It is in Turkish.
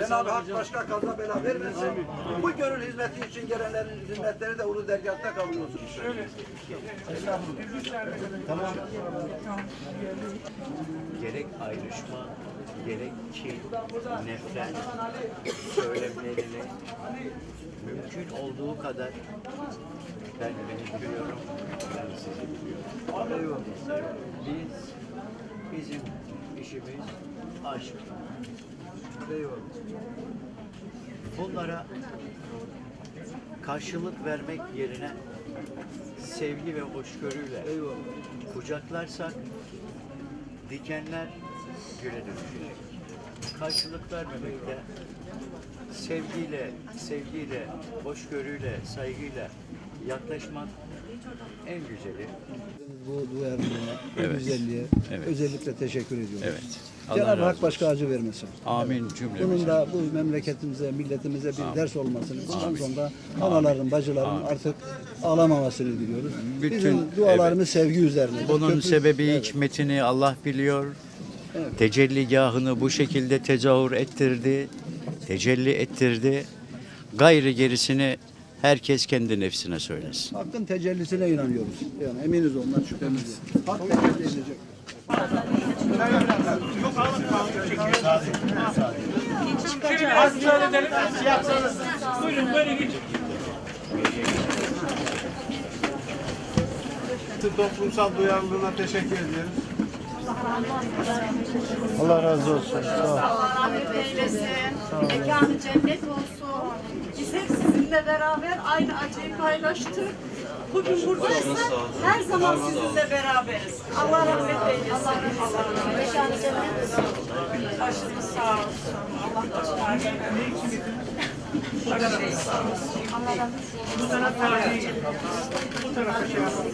Cenab-ı Hak başka kaza bela vermesin. Bu gönül hizmeti için gelenlerin hizmetleri de Ulu Dergah'ta kabul olsun. gerek ayrışma, gerek kin, nefret söylemlerini mümkün olduğu kadar ben beni biliyorum, ben sizi biliyorum. Biz, bizim işimiz aşk. Bunlara karşılık vermek yerine sevgi ve hoşgörüyle kucaklarsak dikenler güle dönüşecek. Karşılık vermemekte sevgiyle, sevgiyle, hoşgörüyle, saygıyla yaklaşmak en güzeli. Bu duyarlılığa, Evet. güzelliğe Evet. özellikle teşekkür ediyorum. Evet. Allah Cenab-ı Hak başka acı vermesin. Amin cümlemize. Bunun da bu memleketimize, milletimize bir ders olmasını, bundan sonra analarım, bacılarım artık ağlamamasını diliyoruz. Bütün- Bizim dualarımız sevgi üzerine. Bunun Köprü- sebebi Evet. hikmetini Allah biliyor. Evet. Tecelligahını bu şekilde tezahür ettirdi, tecelli ettirdi. Gayrı gerisini herkes kendi nefsine söylesin. Hakkın tecellisine inanıyoruz. Yani eminiz ondan şüphemiz yok. Hak tecelli edecek. toplumsal duyarlılığına teşekkür ediyoruz. Allah razı olsun. Sağ ol. Allah rahmet eylesin. Mekanı cennet olsun. Biz hep sizinle beraber aynı acıyı paylaştık. Bugün buradayız. Her zaman sizinle beraberiz. Allah rahmet eylesin. Allah rahmet eylesin. Olsun. Başınız sağ olsun. Allah başlar. Başınız sağ olsun. Rahmet eylesin. Bu tarafa şey yapalım.